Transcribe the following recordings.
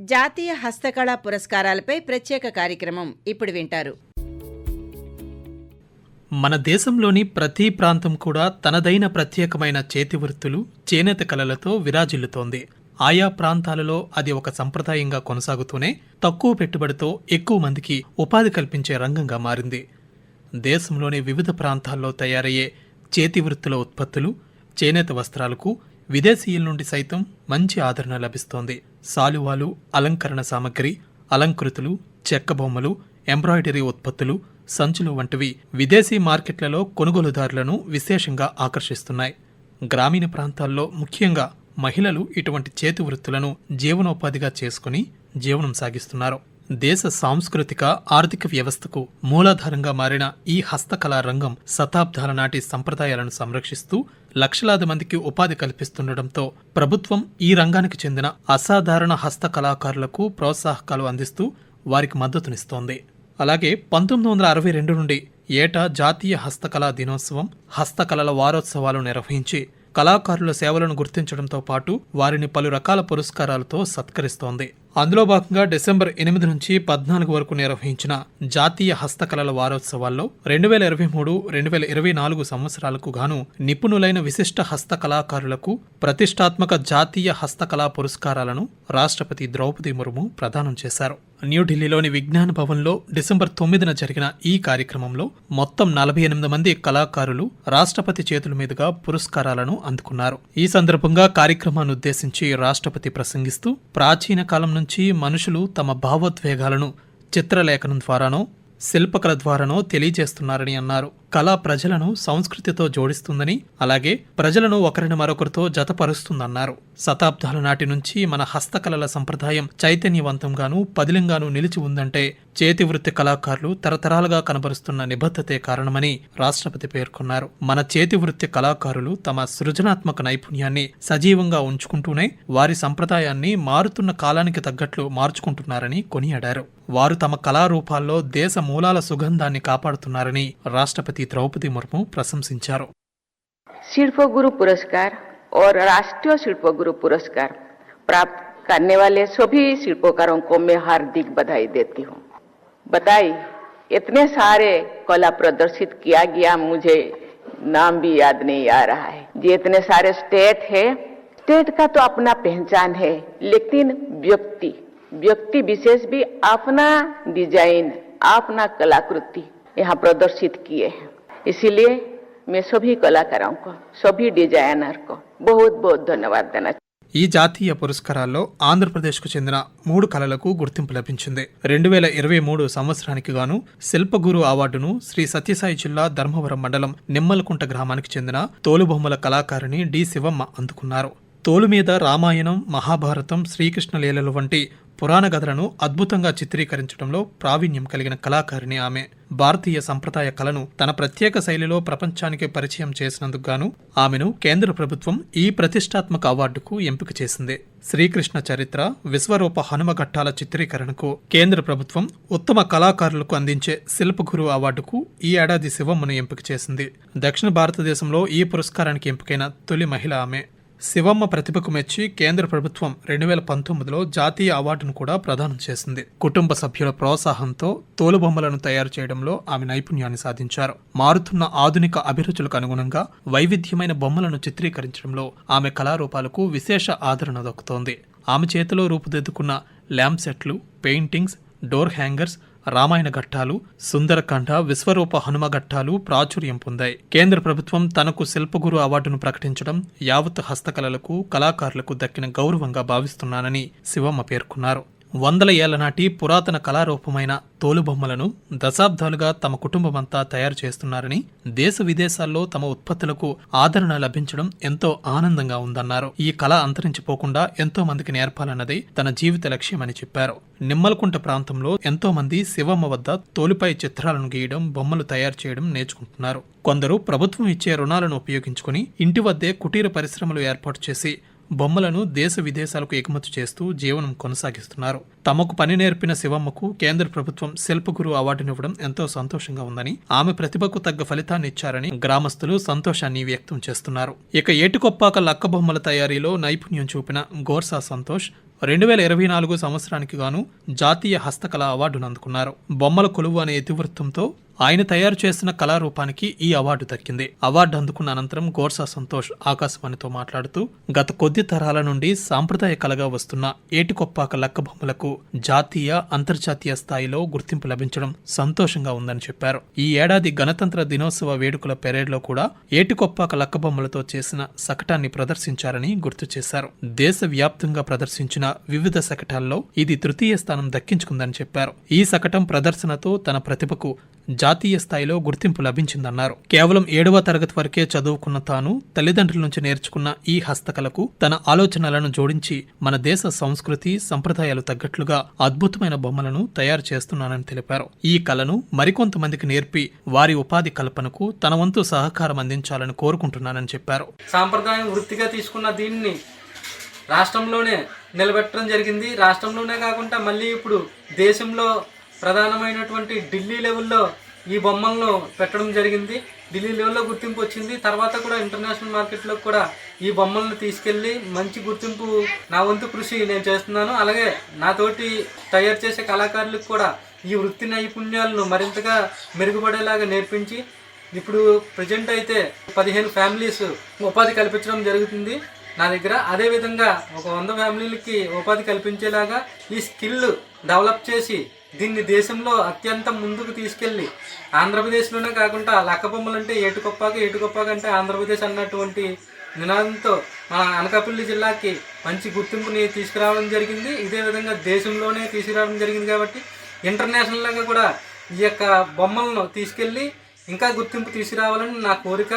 జాతీయ హస్తకళా పురస్కారాలపై ప్రత్యేక కార్యక్రమం ఇప్పుడు వింటారు. మన దేశంలోని ప్రతి ప్రాంతం కూడా తనదైన ప్రత్యేకమైన చేతి వృత్తులు చేనేత కళలతో విరాజిల్లుతోంది. ఆయా ప్రాంతాలలో అది ఒక సంప్రదాయంగా కొనసాగుతూనే తక్కువ పెట్టుబడితో ఎక్కువ మందికి ఉపాధి కల్పించే రంగంగా మారింది. దేశంలోని వివిధ ప్రాంతాల్లో తయారయ్యే చేతి వృత్తుల ఉత్పత్తులు చేనేత వస్త్రాలకు విదేశీయుల నుండి సైతం మంచి ఆదరణ లభిస్తోంది. సాలువాలు అలంకరణ సామగ్రి అలంకృతులు చెక్క బొమ్మలు ఎంబ్రాయిడరీ ఉత్పత్తులు సంచులు వంటివి విదేశీ మార్కెట్లలో కొనుగోలుదారులను విశేషంగా ఆకర్షిస్తున్నాయి. గ్రామీణ ప్రాంతాల్లో ముఖ్యంగా మహిళలు ఇటువంటి చేతి వృత్తులను జీవనోపాధిగా చేసుకుని జీవనం సాగిస్తున్నారు. దేశ సాంస్కృతిక ఆర్థిక వ్యవస్థకు మూలాధారంగా మారిన ఈ హస్తకళా రంగం శతాబ్దాల నాటి సంప్రదాయాలను సంరక్షిస్తూ లక్షలాది మందికి ఉపాధి కల్పిస్తుండటంతో ప్రభుత్వం ఈ రంగానికి చెందిన అసాధారణ హస్తకళాకారులకు ప్రోత్సాహకాలు అందిస్తూ వారికి మద్దతునిస్తోంది. అలాగే పంతొమ్మిది వందల అరవై రెండు నుండి ఏటా జాతీయ హస్తకళా దినోత్సవం హస్తకళల వారోత్సవాలు నిర్వహించి కళాకారుల సేవలను గుర్తించడంతో పాటు వారిని పలు రకాల పురస్కారాలతో సత్కరిస్తోంది. అందులో భాగంగా డిసెంబర్ ఎనిమిది నుంచి పద్నాలుగు వరకు నిర్వహించిన జాతీయ హస్తకళల వారోత్సవాల్లో రెండు వేల ఇరవై మూడు రెండు వేల ఇరవై నాలుగు సంవత్సరాలకు గాను నిపుణులైన విశిష్ట హస్తకళాకారులకు ప్రతిష్టాత్మక జాతీయ హస్తకళా పురస్కారాలను రాష్ట్రపతి ద్రౌపది ముర్ము ప్రదానం చేశారు. న్యూఢిల్లీలోని విజ్ఞాన భవన్లో డిసెంబర్ తొమ్మిదిన జరిగిన ఈ కార్యక్రమంలో మొత్తం నలభై ఎనిమిది మంది కళాకారులు రాష్ట్రపతి చేతుల మీదుగా పురస్కారాలను అందుకున్నారు. ఈ సందర్భంగా కార్యక్రమాన్ని ఉద్దేశించి రాష్ట్రపతి ప్రసంగిస్తూ ప్రాచీన కాలం నుంచి మనుషులు తమ భావోద్వేగాలను చిత్రలేఖనం ద్వారానో శిల్పకళ ద్వారానో తెలియజేస్తున్నారని అన్నారు. కళ ప్రజలను సంస్కృతితో జోడిస్తుందని అలాగే ప్రజలను ఒకరిని మరొకరితో జతపరుస్తుందన్నారు. శతాబ్దాల నాటి నుంచి మన హస్తకళల సంప్రదాయం చైతన్యవంతంగానూ పదిలంగానూ నిలిచి ఉందంటే చేతి వృత్తి కళాకారులు తరతరాలుగా కనబరుస్తున్న నిబద్ధతే కారణమని రాష్ట్రపతి పేర్కొన్నారు. మన చేతి వృత్తి కళాకారులు తమ సృజనాత్మక నైపుణ్యాన్ని సజీవంగా ఉంచుకుంటూనే వారి సంప్రదాయాన్ని మారుతున్న కాలానికి తగ్గట్లు మార్చుకుంటున్నారని కొనియాడారు. వారు తమ కళారూపాల్లో దేశ మూలాల సుగంధాన్ని కాపాడుతున్నారని రాష్ట్రపతి ద్రౌపది ముర్ము ప్రశంసించారు शिल्प गुरु पुरस्कार और राष्ट्रीय शिल्प गुरु पुरस्कार प्राप्त करने वाले सभी शिल्पकारों को मैं हार्दिक बधाई देती हूँ बधाई इतने सारे कला प्रदर्शित किया गया मुझे नाम भी याद नहीं आ रहा है ये इतने सारे स्टेट है स्टेट का तो अपना पहचान है लेकिन व्यक्ति व्यक्ति विशेष भी अपना डिजाइन अपना कलाकृति यहाँ प्रदर्शित किए हैं इसीलिए मैं सभी कलाकारों को सभी डिजाइनर को बहुत बहुत धन्यवाद देना ఈ జాతీయ పురస్కారాల్లో ఆంధ్రప్రదేశ్కు చెందిన మూడు కళలకు గుర్తింపు లభించింది రెండు వేల ఇరవై మూడు సంవత్సరానికి గాను శిల్పగురు అవార్డును శ్రీ సత్యసాయి జిల్లా ధర్మవరం మండలం నిమ్మలకుంట గ్రామానికి చెందిన తోలుబొమ్మల కళాకారిణి డి శివమ్మ అందుకున్నారు తోలు మీద రామాయణం మహాభారతం శ్రీకృష్ణ లీలలు వంటి పురాణ కథలను అద్భుతంగా చిత్రీకరించడంలో ప్రావీణ్యం కలిగిన కళాకారిణి ఆమె. భారతీయ సంప్రదాయ కళను తన ప్రత్యేక శైలిలో ప్రపంచానికి పరిచయం చేసినందుకు గాను ఆమెను కేంద్ర ప్రభుత్వం ఈ ప్రతిష్టాత్మక అవార్డుకు ఎంపిక చేసింది. శ్రీకృష్ణ చరిత్ర విశ్వరూప హనుమఘట్టాల చిత్రీకరణకు కేంద్ర ప్రభుత్వం ఉత్తమ కళాకారులకు అందించే శిల్పగురు అవార్డుకు ఈ ఏడాది శివమ్మను ఎంపిక చేసింది. దక్షిణ భారతదేశంలో ఈ పురస్కారానికి ఎంపికైన తొలి మహిళ ఆమె. శివమ్మ ప్రతిభకు మెచ్చి కేంద్ర ప్రభుత్వం రెండు వేల పంతొమ్మిదిలో జాతీయ అవార్డును కూడా ప్రదానం చేసింది. కుటుంబ సభ్యుల ప్రోత్సాహంతో తోలుబొమ్మలను తయారు చేయడంలో ఆమె నైపుణ్యాన్ని సాధించారు. మారుతున్న ఆధునిక అభిరుచులకు అనుగుణంగా వైవిధ్యమైన బొమ్మలను చిత్రీకరించడంలో ఆమె కళారూపాలకు విశేష ఆదరణ దక్కుతోంది. ఆమె చేతిలో రూపుదిద్దుకున్న ల్యాంప్ సెట్లు పెయింటింగ్స్ డోర్ హ్యాంగర్స్ రామాయణ ఘట్టాలు సుందరకాండ విశ్వరూప హనుమ ఘట్టాలు ప్రాచుర్యం పొందాయి. కేంద్ర ప్రభుత్వం తనకు శిల్పగురు అవార్డును ప్రకటించడం యావత్ హస్తకళలకు కళాకారులకు దక్కిన గౌరవంగా భావిస్తున్నానని శివమ్మ పేర్కొన్నారు. వందల ఏళ్ళ నాటి పురాతన కళారూపమైన తోలుబొమ్మలను దశాబ్దాలుగా తమ కుటుంబమంతా తయారు చేస్తున్నారని దేశ విదేశాల్లో తమ ఉత్పత్తులకు ఆదరణ లభించడం ఎంతో ఆనందంగా ఉందన్నారు. ఈ కళ అంతరించిపోకుండా ఎంతో మందికి నేర్పాలన్నది తన జీవిత లక్ష్యమని చెప్పారు. నిమ్మలకుంట ప్రాంతంలో ఎంతో మంది శివమ్మ వద్ద తోలుపై చిత్రాలను గీయడం బొమ్మలు తయారు చేయడం నేర్చుకుంటున్నారు. కొందరు ప్రభుత్వం ఇచ్చే రుణాలను ఉపయోగించుకుని ఇంటి వద్దే కుటీర పరిశ్రమలు ఏర్పాటు చేసి బొమ్మలను దేశ విదేశాలకు ఎగుమతి చేస్తూ జీవనం కొనసాగిస్తున్నారు. తమకు పని నేర్పిన శివమ్మకు కేంద్ర ప్రభుత్వం శిల్పగురు అవార్డునివ్వడం ఎంతో సంతోషంగా ఉందని ఆమె ప్రతిభకు తగ్గ ఫలితాన్ని ఇచ్చారని గ్రామస్తులు సంతోషాన్ని వ్యక్తం చేస్తున్నారు. ఇక ఏటికొప్పాక లక్క బొమ్మల తయారీలో నైపుణ్యం చూపిన గోర్సా సంతోష్ రెండు వేల ఇరవై నాలుగు సంవత్సరానికి గాను జాతీయ హస్తకళ అవార్డును అందుకున్నారు. బొమ్మల కొలువు అనే ఇతివృత్తంతో ఆయన తయారు చేసిన కళారూపానికి ఈ అవార్డు దక్కింది. అవార్డు అందుకున్న అనంతరం గోర్సా సంతోష్ ఆకాశవాణితో మాట్లాడుతూ గత కొద్ది తరాల నుండి సాంప్రదాయ కళగా వస్తున్న ఏటికొప్పాక లక్క బొమ్మలకు జాతీయ అంతర్జాతీయ స్థాయిలో గుర్తింపు లభించడం సంతోషంగా ఉందని చెప్పారు. ఈ ఏడాది గణతంత్ర దినోత్సవ వేడుకల పెరేడ్లో కూడా ఏటికొప్పాక లక్క బొమ్మలతో చేసిన శకటాన్ని ప్రదర్శించారని గుర్తు చేశారు. దేశవ్యాప్తంగా ప్రదర్శించిన వివిధ శకటాల్లో ఇది తృతీయ స్థానం దక్కించుకుందని చెప్పారు. ఈ శకటం ప్రదర్శనతో తన ప్రతిభకు జాతీయ స్థాయిలో గుర్తింపు లభించిందన్నారు. కేవలం ఏడవ తరగతి వరకే చదువుకున్న తాను తల్లిదండ్రుల నుంచి నేర్చుకున్న ఈ హస్తకళకు తన ఆలోచనలను జోడించి మన దేశ సంస్కృతి సంప్రదాయాలు తగ్గట్లుగా అద్భుతమైన బొమ్మలను తయారు చేస్తున్నానని తెలిపారు. ఈ కళను మరికొంతమందికి నేర్పి వారి ఉపాధి కల్పనకు తన వంతు సహకారం అందించాలని కోరుకుంటున్నానని చెప్పారు. సాంప్రదాయం వృత్తిగా తీసుకున్న దీన్ని రాష్ట్రంలోనే నిలబెట్టడం జరిగింది. రాష్ట్రంలోనే కాకుండా మళ్ళీ ఇప్పుడు దేశంలో ప్రధానమైనటువంటి ఢిల్లీ లెవెల్లో ఈ బొమ్మలను పెట్టడం జరిగింది. ఢిల్లీ లెవెల్లో గుర్తింపు వచ్చింది. తర్వాత కూడా ఇంటర్నేషనల్ మార్కెట్లో కూడా ఈ బొమ్మలను తీసుకెళ్ళి మంచి గుర్తింపు నా వంతు కృషి నేను చేస్తున్నాను. అలాగే నాతోటి తయారు చేసే కళాకారులకు కూడా ఈ వృత్తి నైపుణ్యాలను మరింతగా మెరుగుపడేలాగా నేర్పించి ఇప్పుడు ప్రజెంట్ అయితే పదిహేను ఫ్యామిలీస్ ఉపాధి కల్పించడం జరుగుతుంది నా దగ్గర. అదేవిధంగా ఒక వంద ఫ్యామిలీలకి ఉపాధి కల్పించేలాగా ఈ స్కిల్ డెవలప్ చేసి దీన్ని దేశంలో అత్యంత ముందుకు తీసుకెళ్ళి ఆంధ్రప్రదేశ్లోనే కాకుండా లక్క బొమ్మలు అంటే ఏటుకొప్పాక ఏటుకొప్పాక అంటే ఆంధ్రప్రదేశ్ అన్నటువంటి నినాదంతో మన అనకాపల్లి జిల్లాకి మంచి గుర్తింపుని తీసుకురావడం జరిగింది. ఇదే విధంగా దేశంలోనే తీసుకురావడం జరిగింది కాబట్టి ఇంటర్నేషనల్గా కూడా ఈ యొక్క బొమ్మలను తీసుకెళ్ళి ఇంకా గుర్తింపు తీసుకురావాలని నా కోరిక.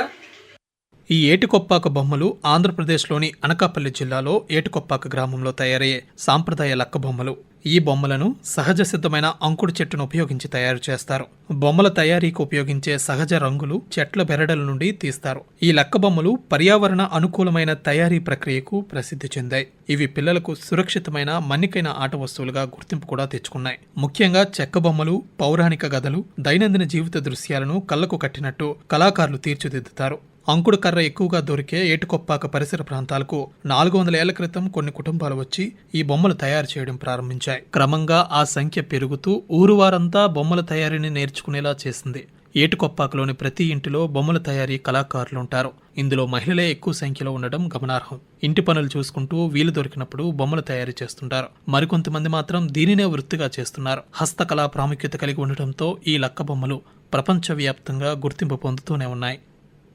ఈ ఏటికొప్పాక బొమ్మలు ఆంధ్రప్రదేశ్లోని అనకాపల్లి జిల్లాలో ఏటికొప్పాక గ్రామంలో తయారయ్యే సాంప్రదాయ లక్క బొమ్మలు. ఈ బొమ్మలను సహజ సిద్ధమైన అంకుడు చెట్టును ఉపయోగించి తయారు చేస్తారు. బొమ్మల తయారీకి ఉపయోగించే సహజ రంగులు చెట్ల బెరడల నుండి తీస్తారు. ఈ లక్క బొమ్మలు పర్యావరణ అనుకూలమైన తయారీ ప్రక్రియకు ప్రసిద్ధి చెందాయి. ఇవి పిల్లలకు సురక్షితమైన మన్నికైన ఆట వస్తువులుగా గుర్తింపు కూడా తెచ్చుకున్నాయి. ముఖ్యంగా చెక్క బొమ్మలు పౌరాణిక గదలు దైనందిన జీవిత దృశ్యాలను కళ్ళకు కట్టినట్టు కళాకారులు తీర్చిదిద్దుతారు. అంకుడు కర్ర ఎక్కువగా దొరికే ఏటుకొప్పాక పరిసర ప్రాంతాలకు నాలుగు వందల ఏళ్ళ క్రితం కొన్ని కుటుంబాలు వచ్చి ఈ బొమ్మలు తయారు చేయడం ప్రారంభించాయి. క్రమంగా ఆ సంఖ్య పెరుగుతూ ఊరువారంతా బొమ్మల తయారీని నేర్చుకునేలా చేసింది. ఏటుకొప్పాకలోని ప్రతి ఇంటిలో బొమ్మల తయారీ కళాకారులు ఉంటారు. ఇందులో మహిళలే ఎక్కువ సంఖ్యలో ఉండడం గమనార్హం. ఇంటి పనులు చూసుకుంటూ వీలు దొరికినప్పుడు బొమ్మలు తయారు చేస్తుంటారు. మరికొంతమంది మాత్రం దీనినే వృత్తిగా చేస్తున్నారు. హస్తకళా ప్రాముఖ్యత కలిగి ఉండటంతో ఈ లక్క బొమ్మలు ప్రపంచవ్యాప్తంగా గుర్తింపు పొందుతూనే ఉన్నాయి.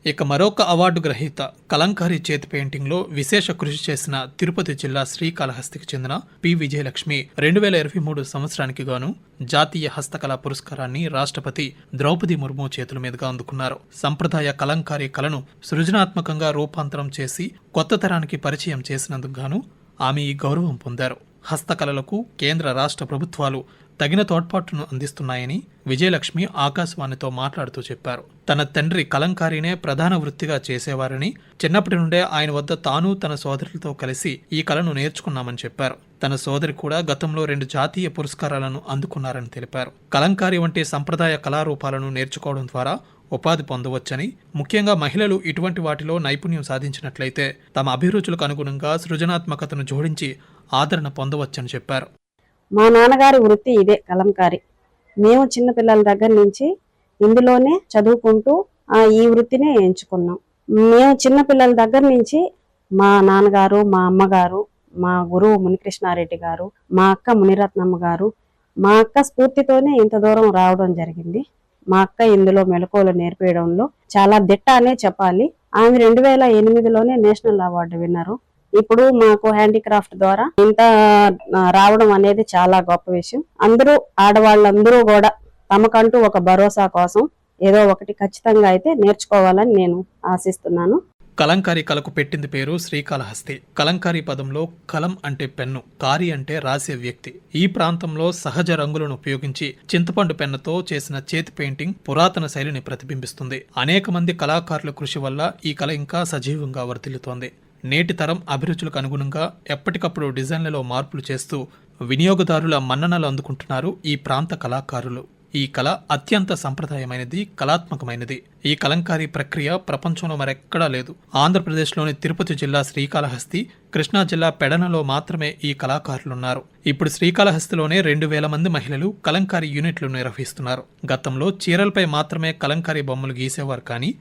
ఇక మరొక అవార్డు గ్రహీత కలంకారీ చేతి పెయింటింగ్లో విశేష కృషి చేసిన తిరుపతి జిల్లా శ్రీకాళహస్తికి చెందిన పి. విజయలక్ష్మి రెండు వేల ఇరవై మూడు సంవత్సరానికి గాను జాతీయ హస్తకళా పురస్కారాన్ని రాష్ట్రపతి ద్రౌపది ముర్ము చేతుల మీదుగా అందుకున్నారు. సంప్రదాయ కలంకారీ కళను సృజనాత్మకంగా రూపాంతరం చేసి కొత్త తరానికి పరిచయం చేసినందుకు గాను ఆమె ఈ గౌరవం పొందారు. హస్తకళలకు కేంద్ర రాష్ట్ర ప్రభుత్వాలు తగిన తోడ్పాటును అందిస్తున్నాయని విజయలక్ష్మి ఆకాశవాణితో మాట్లాడుతూ చెప్పారు. తన తండ్రి కలంకారీనే ప్రధాన వృత్తిగా చేసేవారని చిన్నప్పటి నుండే ఆయన వద్ద తాను తన సోదరులతో కలిసి ఈ కళను నేర్చుకున్నామని చెప్పారు. తన సోదరి కూడా గతంలో రెండు జాతీయ పురస్కారాలను అందుకున్నారని తెలిపారు. కలంకారీ వంటి సంప్రదాయ కళారూపాలను నేర్చుకోవడం ద్వారా ఉపాధి పొందవచ్చని ముఖ్యంగా మహిళలు ఇటువంటి వాటిలో నైపుణ్యం సాధించినట్లయితే తమ అభిరుచులకు అనుగుణంగా సృజనాత్మకతను జోడించి ఆదరణ పొందవచ్చని చెప్పారు. మా నాన్నగారి వృత్తి ఇదే కలంకారి. మేము చిన్నపిల్లల దగ్గర నుంచి ఇందులోనే చదువుకుంటూ ఈ వృత్తినే ఎంచుకున్నాం. మేము చిన్నపిల్లల దగ్గర నుంచి మా నాన్నగారు మా అమ్మగారు మా గురువు మునికృష్ణారెడ్డి గారు మా అక్క మునిరత్నమ్మ గారు మా అక్క స్ఫూర్తితోనే ఇంత దూరం రావడం జరిగింది. మా అక్క ఇందులో మెలకువలు నేర్పేయడంలో చాలా దిట్ట అనే చెప్పాలి. ఆమె రెండు వేల ఎనిమిదిలోనే నేషనల్ అవార్డు విన్నారు. ఇప్పుడు మాకు హ్యాండీక్రాఫ్ట్ ద్వారా ఇంత రావడం అనేది చాలా గొప్ప విషయం. అందరూ ఆడవాళ్ళందరూ కూడా తమకంటూ ఒక భరోసా కోసం ఏదో ఒకటి ఖచ్చితంగా అయితే నేర్చుకోవాలని నేను ఆశిస్తున్నాను. కలంకారీ కళకు పెట్టింది పేరు శ్రీకాళహస్తి. కలంకారీ పదంలో కలం అంటే పెన్ను కారి అంటే రాసే వ్యక్తి. ఈ ప్రాంతంలో సహజ రంగులను ఉపయోగించి చింతపండు పెన్నుతో చేసిన చేతి పెయింటింగ్ పురాతన శైలిని ప్రతిబింబిస్తుంది. అనేక మంది కళాకారుల కృషి వల్ల ఈ కళ ఇంకా సజీవంగా వర్ధిల్లుతోంది. నేటి తరం అభిరుచులకు అనుగుణంగా ఎప్పటికప్పుడు డిజైన్లలో మార్పులు చేస్తూ వినియోగదారుల మన్ననలు అందుకుంటున్నారు ఈ ప్రాంత కళాకారులు. ఈ కళ అత్యంత సంప్రదాయమైనది కళాత్మకమైనది. ఈ కలంకారీ ప్రక్రియ ప్రపంచంలో మరెక్కడా లేదు. ఆంధ్రప్రదేశ్లోని తిరుపతి జిల్లా శ్రీకాళహస్తి కృష్ణా జిల్లా పెడనలో మాత్రమే ఈ కళాకారులున్నారు. ఇప్పుడు శ్రీకాళహస్తిలోనే రెండు వేల మంది మహిళలు కలంకారీ యూనిట్లు నిర్వహిస్తున్నారు. గతంలో చీరలపై మాత్రమే కలంకారీ బొమ్మలు గీసేవారు కానీ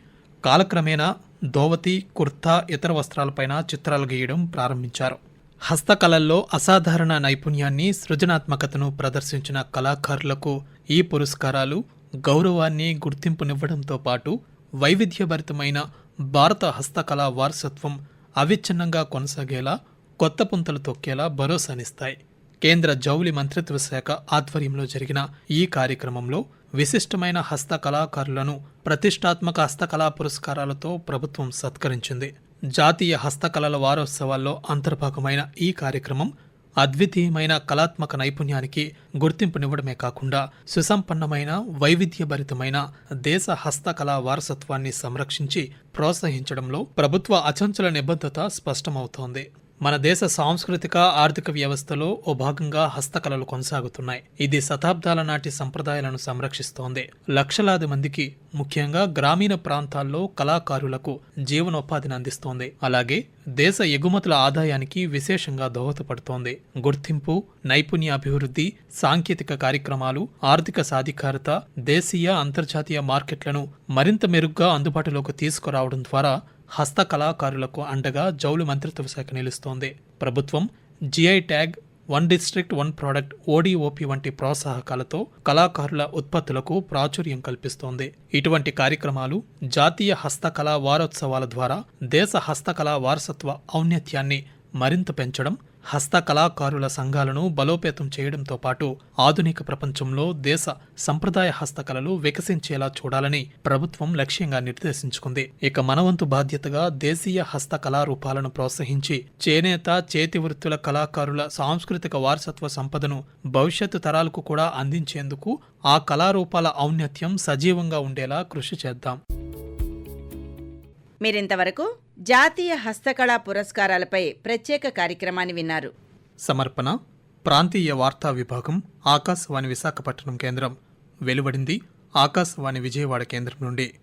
కాలక్రమేణా దోవతి కుర్తా ఇతర వస్త్రాలపైన చిత్రాలు గీయడం ప్రారంభించారు. హస్తకళల్లో అసాధారణ నైపుణ్యాన్ని సృజనాత్మకతను ప్రదర్శించిన కళాకారులకు ఈ పురస్కారాలు గౌరవాన్ని గుర్తింపునివ్వడంతో పాటు వైవిధ్యభరితమైన భారత హస్తకళా వారసత్వం అవిచ్ఛిన్నంగా కొనసాగేలా కొత్త పుంతలు తొక్కేలా భరోసానిస్తాయి. కేంద్ర జౌలి మంత్రిత్వ శాఖ ఆధ్వర్యంలో జరిగిన ఈ కార్యక్రమంలో విశిష్టమైన హస్త కళాకారులను ప్రతిష్టాత్మక హస్తకళా పురస్కారాలతో ప్రభుత్వం సత్కరించింది. జాతీయ హస్తకళల వారోత్సవాల్లో అంతర్భాగమైన ఈ కార్యక్రమం అద్వితీయమైన కళాత్మక నైపుణ్యానికి గుర్తింపునివ్వడమే కాకుండా సుసంపన్నమైన వైవిధ్యభరితమైన దేశ హస్తకళా వారసత్వాన్ని సంరక్షించి ప్రోత్సహించడంలో ప్రభుత్వ అచంచల నిబద్ధత స్పష్టమవుతోంది. మన దేశ సాంస్కృతిక ఆర్థిక వ్యవస్థలో ఓ భాగంగా హస్తకళలు కొనసాగుతున్నాయి. ఇది శతాబ్దాల నాటి సంప్రదాయాలను సంరక్షిస్తోంది. లక్షలాది మందికి ముఖ్యంగా గ్రామీణ ప్రాంతాల్లో కళాకారులకు జీవనోపాధిని అందిస్తోంది. అలాగే దేశ ఎగుమతుల ఆదాయానికి విశేషంగా దోహదపడుతోంది. గుర్తింపు నైపుణ్య అభివృద్ధి సాంకేతిక కార్యక్రమాలు ఆర్థిక సాధికారత దేశీయ అంతర్జాతీయ మార్కెట్లను మరింత మెరుగ్గా అందుబాటులోకి తీసుకురావడం ద్వారా హస్త కళాకారులకు అండగా జౌలు మంత్రిత్వ శాఖ నిలుస్తోంది. ప్రభుత్వం GI tag one district one product ODOP వంటి ప్రోత్సాహకాలతో కళాకారుల ఉత్పత్తులకు ప్రాచుర్యం కల్పిస్తోంది. ఇటువంటి కార్యక్రమాలు జాతీయ హస్తకళా వారోత్సవాల ద్వారా దేశ హస్తకళా వారసత్వ ఔన్నత్యాన్ని మరింత పెంచడం హస్త కళాకారుల సంఘాలను బలోపేతం చేయడంతో పాటు ఆధునిక ప్రపంచంలో దేశ సంప్రదాయ హస్తకళలు వికసించేలా చూడాలని ప్రభుత్వం లక్ష్యంగా నిర్దేశించుకుంది. ఇక మనవంతు బాధ్యతగా దేశీయ హస్త కళారూపాలను ప్రోత్సహించి చేనేత చేతి వృత్తుల కళాకారుల సాంస్కృతిక వారసత్వ సంపదను భవిష్యత్తు తరాలకు కూడా అందించేందుకు ఆ కళారూపాల ఔన్నత్యం సజీవంగా ఉండేలా కృషి చేద్దాం. మీరింతవరకు జాతీయ హస్తకళా పురస్కారాలపై ప్రత్యేక కార్యక్రమాన్ని విన్నారు. సమర్పణ ప్రాంతీయ వార్తా విభాగం ఆకాశవాణి విశాఖపట్నం కేంద్రం. వెలువడింది ఆకాశవాణి విజయవాడ కేంద్రం నుండి.